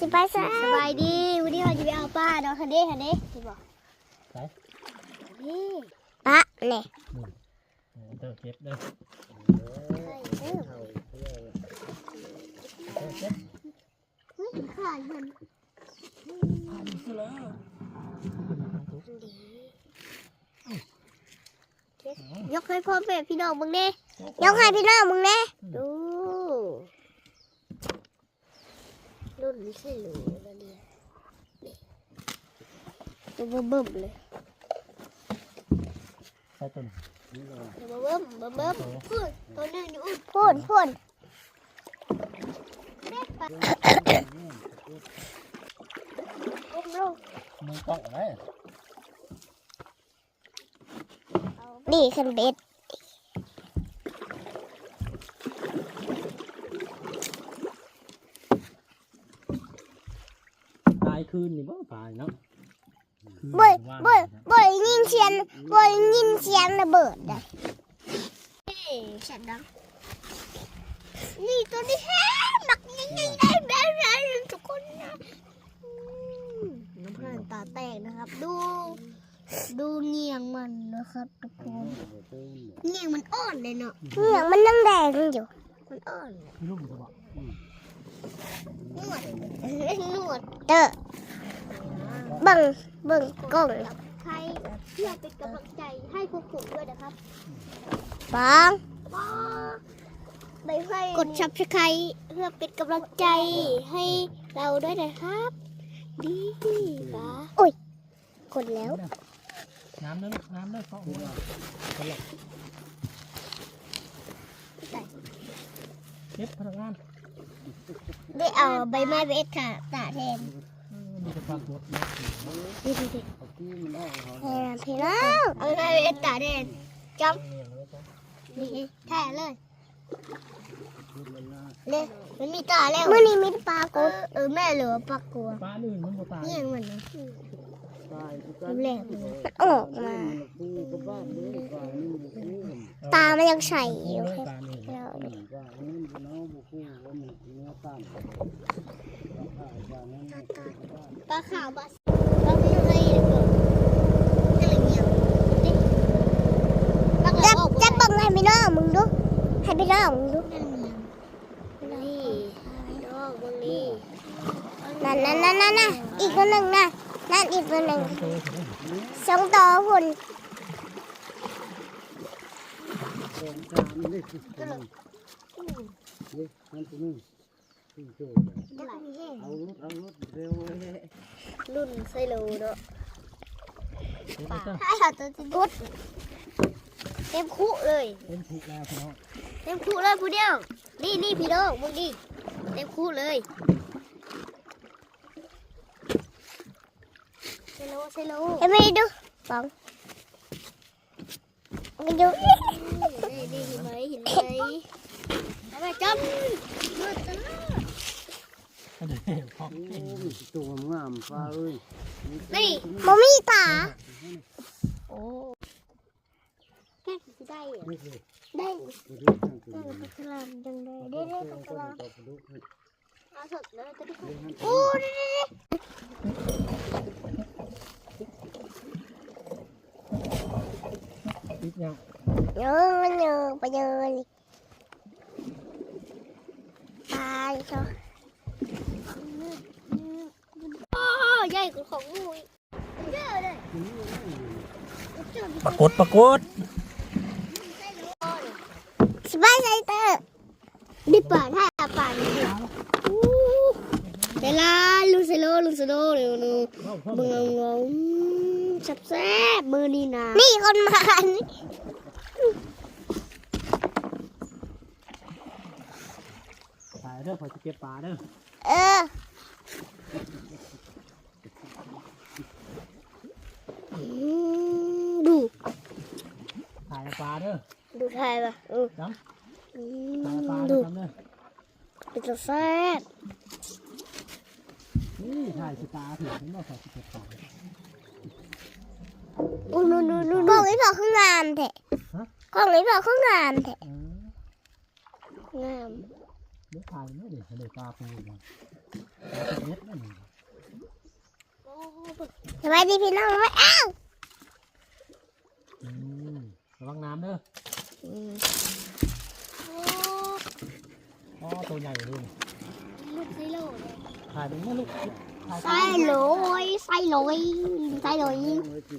สิไปซะสบายดีวันนี้เราจะไปเอาป้าเนาะคันเด้คันเด้ที่บอกไปนี่ปะเนี่ยเออเด้อเก็บเด้อเฮ้ยขาดมันยกให้พ่อแม่พี่น้องมึงเด้ยกให้พี่น้องมึงแน่ดู รุ่นนี้ใช่หรือแล้วเนี่ยตัวเบิ่มๆเลยใส่ต้นตัวเบิ่มเบิ่มเบิ่มพูดตัวหนึงอยู่อุ่นพูนพูนแม่ปะก้มลงมึงต้องอะไรนี่ขึ้นเบ็ด ตาย คืนนี่บ่ตายเนาะบ่อยบ่อยบ่อยยินเสียงบ่อยยินเสียงระเบิดเลยนี่ฉันดังนี่ตัวนี้แฮ่หนักยิ่งยิ่งได้แบบนั้นทุกคนนะน้ำพรันตาแตกนะครับ ดูดูเงียงมันนะครับทุกคนเงียงมันอ่อนเลยเนาะเหนียงมันยังแดงอยู่มันอ่อนนุ่มก็บอกนวดนวดเตอ เบิ่งเบิ่งกล้องกับใครเพื่อเป็นกำลังใจให้พวกผมด้วยนะครับฟังกดชับสไครเพื่อเป็นกำลังใจให้เราด้วยนะครับ ดีปะกดแล้ว น้ำเด้อลูกน้ำเด้อเข้าหัวตลกเก็บพนักงานได้เอาใบไม้ไปเอ็ดค่ะตาแทน เออมีแต่ความกดนะดีดีดีแม่พี่น้องเอาไม้ไปเอ็ดตาแทนจำนี่แท้เลยเนี่ยมันมีตาแล้วเมื้อนี้มีปลากเอดอเออแม่เหลือปักกลัวปลาอื่นมันบ่ตายนี่ยังมันนะดูแลมันมันออกมา ตามันยังใสอยู่เลยให้ปลาอื่เรา ปลาขาวปลาปลาไม่ยังไงเลยเกิดนั่นเลยเงียบนี่ปลาจะขาวออกจะเบิ่งให้พี่น้องมึงดูให้พี่น้องมึงดูนั่นเงียบนี่ดอกบางนี้นั่นนั่นนั่นนั่นนะอีกตัวหนึ่งนะนั่นอีกตัวหนึ่งโตถึงสองตัวหุ่น รุ่นไซโลเนาะเก็บไว้เถอะให้หาตัวที่กุดเต็มคุเลยเป็นถูกแล้วพี่น้องเต็มคุเลยผู้เดียวนี่นี่พี่น้องมึงดิเต็มคุเลยไซโลไซโลเห็นไหมดูฟังไปดูนี่นี่เห็นไหมเห็นไหมเอาไปจำมืดจ้า ตัวงามฟ้าเอ้ยนี่มมีตาโอ้แค่สิได้เหรอนี่คือได้ตัวเล็กทั้งตัวได้ปลากระลามจังเลยได้ได้ปลากระลามตัวกระดูกให้เอาสดเลยจะได้เลี้ยงให้โอ้ได้ได้ได้ปิดยังเยอะเยอะไปเยอะเลยตายชอ โอ้ใหญ่ กว่าของงูอีกเยอะเลยปรากฏปรากฏสบายใจเตอร์ดิป่าถ้าป่านี่เวลาลูเซโลลูเซโลเร็วนูเมืองงงสับแซ่บมือนี่นะนี่คนมานี่ถ่ายเด้อขอจะเก็บปลาเด้อเออ อืมดู ถ่ายปลาเด้อดูไทยป่ะเออจังอืถ่ายปลามดูเด้อทำเด้อเป็นตัวแซ่บนี่ถ่ายสตาร์ถึงเห็นบ่ขอจะเก็บปลาอู้นูนูนูกล้องนี้พอข้างงามแท้ฮะกล้องนี้พอข้างงามแท้เอองามเดี๋ยวถ่ายไม่เดี๋ยวเดี๋ยวปลาปูมาเม็ดนั่นโอ้เบิกสวัสดีพี่น้องไว้อ้าว อืมระวังน้ำ เด้อโอ้อ๋อตัวใหญ่เลยลูกไซโลเลยถ่ายเป็นแม่ลูกถ่ายไซโลยไซโลยไซโลยไว้ที่